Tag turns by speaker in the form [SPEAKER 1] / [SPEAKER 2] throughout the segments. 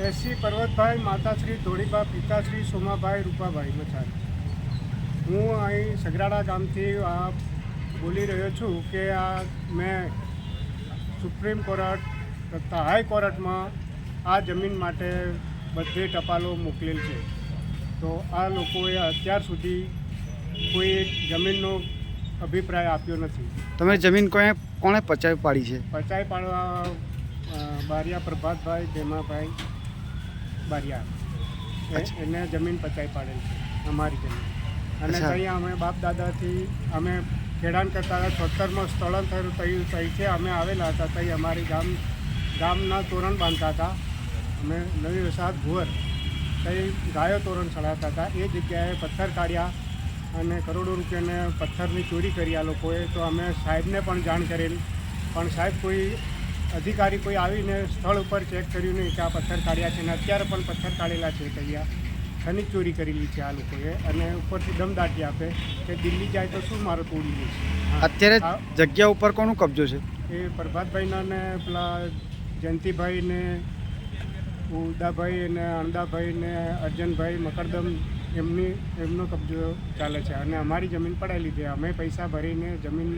[SPEAKER 1] એસી પર્વતભાઈ માતાશ્રી ધોળીબા પિતાશ્રી સોમાભાઈ રૂપાભાઈ મચાર. હું અહીં સગરાડા ગામથી આ બોલી રહ્યો છું કે આ મેં સુપ્રીમ કોર્ટ તથા હાઈકોર્ટમાં આ જમીન માટે બધે ટપાલો મોકલેલ છે. તો આ લોકોએ અત્યાર સુધી કોઈ જમીનનો અભિપ્રાય આપ્યો નથી.
[SPEAKER 2] તમે જમીન કોણે કોણે પચાવી પાડી છે?
[SPEAKER 1] પચાવી પાડવા બારિયા પ્રભાતભાઈ ભેમાભાઈ બારિયા એને જમીન પચાઈ પાડેલ છે અમારી જમીન. અને. ત્યાં અમે બાપ દાદાથી અમે ખેડાણ કરતા હતા સત્તરમાં સ્થળાંતર થયું છે અમે આવેલા હતા ત્યાં અમારી ગામ ગામના તોરણ બાંધતા હતા. અમે નવી વસાહત ભુવર ત્યાં ગાયો તોરણ ચડાવતા હતા. એ જગ્યાએ પથ્થર કાઢ્યા અને કરોડો રૂપિયાને પથ્થરની ચોરી કરી આ લોકોએ. તો અમે સાહેબને પણ જાણ કરેલ. પણ સાહેબ કોઈ અધિકારી કોઈ આવીને સ્થળ ઉપર ચેક કર્યું નહીં કે આ પથ્થર કાઢ્યા છે અને અત્યારે પણ પથ્થર કાઢેલા છે કહ્યા ખનિજ ચોરી કરેલી છે આ લોકોએ અને ઉપરથી દમદાટી આપે કે દિલ્હી જાય તો શું મારો તોડી લે છે?
[SPEAKER 2] અત્યારે જગ્યા ઉપર કોનો કબજો છે?
[SPEAKER 1] એ પ્રભાતભાઈના ને પેલા જયંતિભાઈ ને ઉદાભાઈ અને અણદાભાઈ ને અર્જનભાઈ મકરદમ એમની એમનો કબજો ચાલે છે અને અમારી જમીન પડાવી છે અમે પૈસા ભરીને જમીન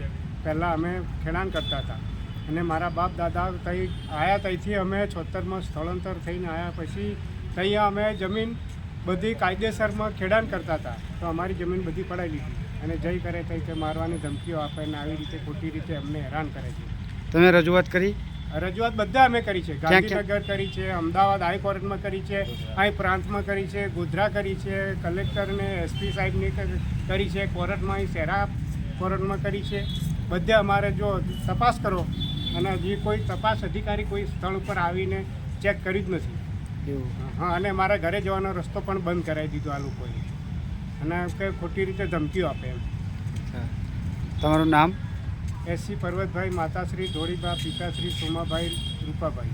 [SPEAKER 1] પહેલાં અમે ખેડાણ કરતા હતા. અને મારા બાપ દાદા તઈ આવ્યા ત્યાંથી અમે છોતરમાં સ્થળાંતર થઈને આવ્યા પછી ત્યાં અમે જમીન બધી કાયદેસરમાં ખેડાણ કરતા હતા. તો અમારી જમીન બધી પડાવી લીધી અને જઈ કરે તઈ કે મારવાની ધમકીઓ આપે ને આવી રીતે ખોટી રીતે અમને હેરાન કરે છે.
[SPEAKER 2] તમે રજૂઆત કરી?
[SPEAKER 1] રજૂઆત બધા અમે કરી છે? ગાંધીનગર કરી છે અમદાવાદ હાઈકોર્ટમાં કરી છે અહીં પ્રાંતમાં કરી છે ગોધરા કરી છે કલેક્ટરને એસપી સાહેબને કરી છે કોર્ટમાં અહીં શેરા કોર્ટમાં કરી છે. બધે અમારે જો તપાસ કરો અને હજી કોઈ તપાસ અધિકારી કોઈ સ્થળ ઉપર આવીને ચેક કર્યું જ નથી.
[SPEAKER 2] એવું.
[SPEAKER 1] હા અને મારા ઘરે જવાનો રસ્તો પણ બંધ કરાવી દીધો આ લોકોએ. અને કે ખોટી રીતે ધમકીઓ આપે એમ.
[SPEAKER 2] હા. તમારું નામ?
[SPEAKER 1] એસસી પર્વતભાઈ માતાશ્રી ધોળીબા પિતાશ્રી સોમાભાઈ રૂપાભાઈ.